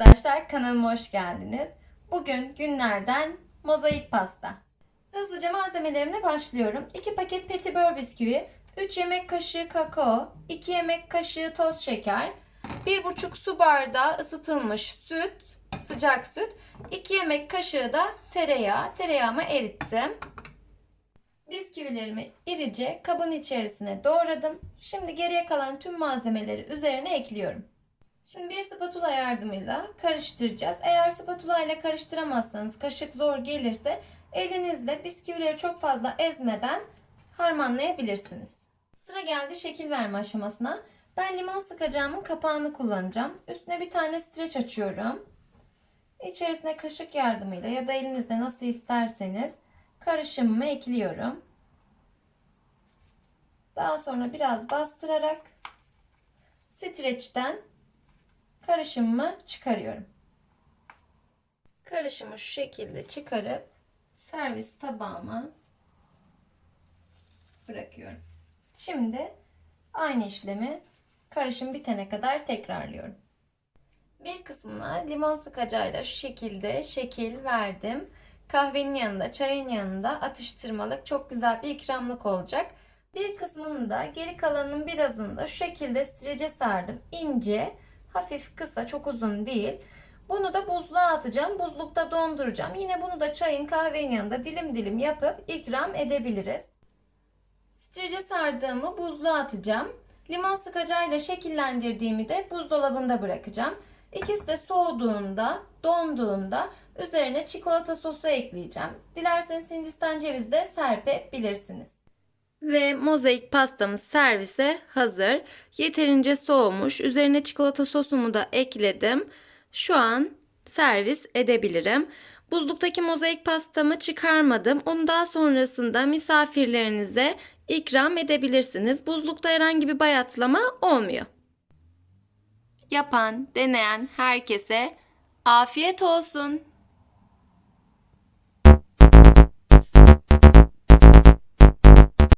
arkadaşlar kanalıma hoş geldiniz. Bugün günlerden mozaik pasta. Hızlıca malzemelerimle başlıyorum. 2 paket petibör bisküvi, 3 yemek kaşığı kakao, 2 yemek kaşığı toz şeker, 1,5 su bardağı ısıtılmış süt, sıcak süt, 2 yemek kaşığı da tereyağı. Tereyağımı erittim. Bisküvilerimi irice kabın içerisine doğradım. Şimdi geriye kalan tüm malzemeleri üzerine ekliyorum. Şimdi bir spatula yardımıyla karıştıracağız. Eğer spatula ile karıştıramazsanız, kaşık zor gelirse elinizle bisküvileri çok fazla ezmeden harmanlayabilirsiniz. Sıra geldi şekil verme aşamasına. Ben limon sıkacağımın kapağını kullanacağım. Üstüne bir tane streç açıyorum. İçerisine kaşık yardımıyla ya da elinizle nasıl isterseniz karışımımı ekliyorum. Daha sonra biraz bastırarak streçten karışımımı çıkarıyorum. Karışımı şu şekilde çıkarıp servis tabağıma bırakıyorum. Şimdi aynı işlemi karışım bitene kadar tekrarlıyorum. Bir kısmına limon sıkacağıyla şu şekilde şekil verdim. Kahvenin yanında, çayın yanında atıştırmalık çok güzel bir ikramlık olacak. Bir kısmını da geri kalanının birazını da şu şekilde strece sardım. İnce, hafif kısa, çok uzun değil. Bunu da buzluğa atacağım. Buzlukta donduracağım. Yine bunu da çayın kahvenin yanında dilim dilim yapıp ikram edebiliriz. Strece sardığımı buzluğa atacağım. Limon sıkacağıyla şekillendirdiğimi de buzdolabında bırakacağım. İkisi de soğuduğunda, donduğunda üzerine çikolata sosu ekleyeceğim. Dilerseniz Hindistan cevizi de serpebilirsiniz. Ve mozaik pastamız servise hazır. Yeterince soğumuş. Üzerine çikolata sosumu da ekledim. Şu an servis edebilirim. Buzluktaki mozaik pastamı çıkarmadım. Onu daha sonrasında misafirlerinize ikram edebilirsiniz. Buzlukta herhangi bir bayatlama olmuyor. Yapan, deneyen herkese afiyet olsun.